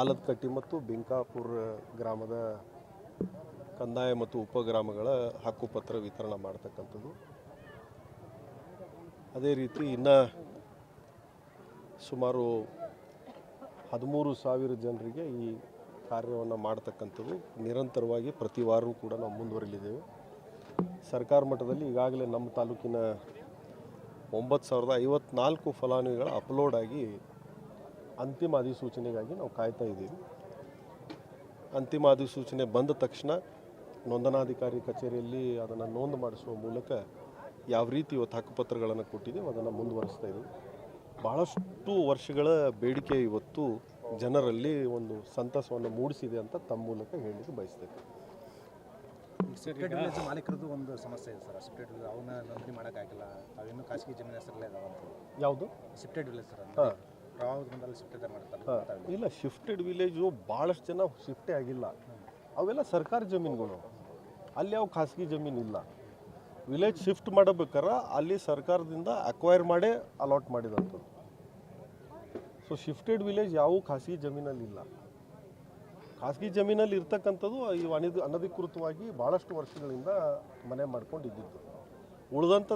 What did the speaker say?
ಆಲದಕಟ್ಟಿ ಮತ್ತು ಬಿಂಕಾಪುರ ಗ್ರಾಮದ ಕಂದಾಯ ಮತ್ತು ಉಪಗ್ರಾಮಗಳ ಹಕ್ಕುಪತ್ರ ವಿತರಣೆ ಮಾಡ್ತಕ್ಕಂಥದ್ದು. ಅದೇ ರೀತಿ ಇನ್ನು ಸುಮಾರು ಹದಿಮೂರು ಸಾವಿರ ಜನರಿಗೆ ಈ ಕಾರ್ಯವನ್ನು ಮಾಡ್ತಕ್ಕಂಥದ್ದು. ನಿರಂತರವಾಗಿ ಪ್ರತಿ ವಾರವೂ ಕೂಡ ನಾವು ಮುಂದುವರಿಲಿದ್ದೇವೆ. ಸರ್ಕಾರ ಮಟ್ಟದಲ್ಲಿ ಈಗಾಗಲೇ ನಮ್ಮ ತಾಲೂಕಿನ ಒಂಬತ್ತು ಸಾವಿರದ ಐವತ್ನಾಲ್ಕು ಫಲಾನುಭವಿಗಳ ಅಪ್ಲೋಡ್ ಆಗಿ ಅಂತಿಮ ಅಧಿಸೂಚನೆಗಾಗಿ ನಾವು ಕಾಯ್ತಾ ಇದ್ದೀವಿ. ಅಂತಿಮ ಅಧಿಸೂಚನೆ ಬಂದ ತಕ್ಷಣ ನೋಂದಣಾಧಿಕಾರಿ ಕಚೇರಿಯಲ್ಲಿ ಅದನ್ನು ನೋಂದು ಮಾಡಿಸುವ ಮೂಲಕ ಯಾವ ರೀತಿ ಇವತ್ತು ಹಕ್ಕುಪತ್ರಗಳನ್ನು ಕೊಟ್ಟಿದ್ದೀವಿ ಅದನ್ನು ಮುಂದುವರಿಸ್ತಾ ಇದ್ದೀವಿ. ಭಾಳಷ್ಟು ವರ್ಷಗಳ ಬೇಡಿಕೆ ಇವತ್ತು ಜನರಲ್ಲಿ ಒಂದು ಸಂತಸವನ್ನು ಮೂಡಿಸಿದೆ ಅಂತ ತಮ್ಮ ಮೂಲಕ ಹೇಳಲಿಕ್ಕೆ ಬಯಸ್ತೇವೆ ಮಾಲೀಕರದ್ದು ಒಂದು ಸಮಸ್ಯೆ ಇದೆ ಸರ್. ವಿಲೇಜ್ ಅವನ್ನ ನೋಂದಣಿ ಮಾಡೋಕ್ಕಾಗಿಲ್ಲ. ಅವಿನ್ನೂ ಖಾಸಗಿ ಜಮೀನು ಹೆಸರಲ್ಲೇ ಇದಾವಂತ ಯಾವುದು? ಸೆಪ್ರೇಟ್ ವಿಲೇಜ್ ಸರ್ ಮಾಡ್ತಾರೆ ಇಲ್ಲ ಶಿಫ್ಟೆಡ್ ವಿಲೇಜು ಭಾಳಷ್ಟು ಜನ ಶಿಫ್ಟೇ ಆಗಿಲ್ಲ. ಅವೆಲ್ಲ ಸರ್ಕಾರಿ ಜಮೀನುಗಳು. ಅಲ್ಲಿ ಯಾವ ಖಾಸಗಿ ಜಮೀನು ಇಲ್ಲ. ವಿಲೇಜ್ ಶಿಫ್ಟ್ ಮಾಡಬೇಕಾರೆ ಅಲ್ಲಿ ಸರ್ಕಾರದಿಂದ ಅಕ್ವೈರ್ ಮಾಡೇ ಅಲಾಟ್ ಮಾಡಿದಂಥದ್ದು. ಸೊ ಶಿಫ್ಟೆಡ್ ವಿಲೇಜ್ ಯಾವ ಖಾಸಗಿ ಜಮೀನಲ್ಲಿ ಇಲ್ಲ. ಖಾಸಗಿ ಜಮೀನಲ್ಲಿ ಇರ್ತಕ್ಕಂಥದ್ದು ಈ ಅನಧಿಕೃತವಾಗಿ ಭಾಳಷ್ಟು ವರ್ಷಗಳಿಂದ ಮನೆ ಮಾಡ್ಕೊಂಡಿದ್ದಿದ್ದು. ಉಳಿದಂಥ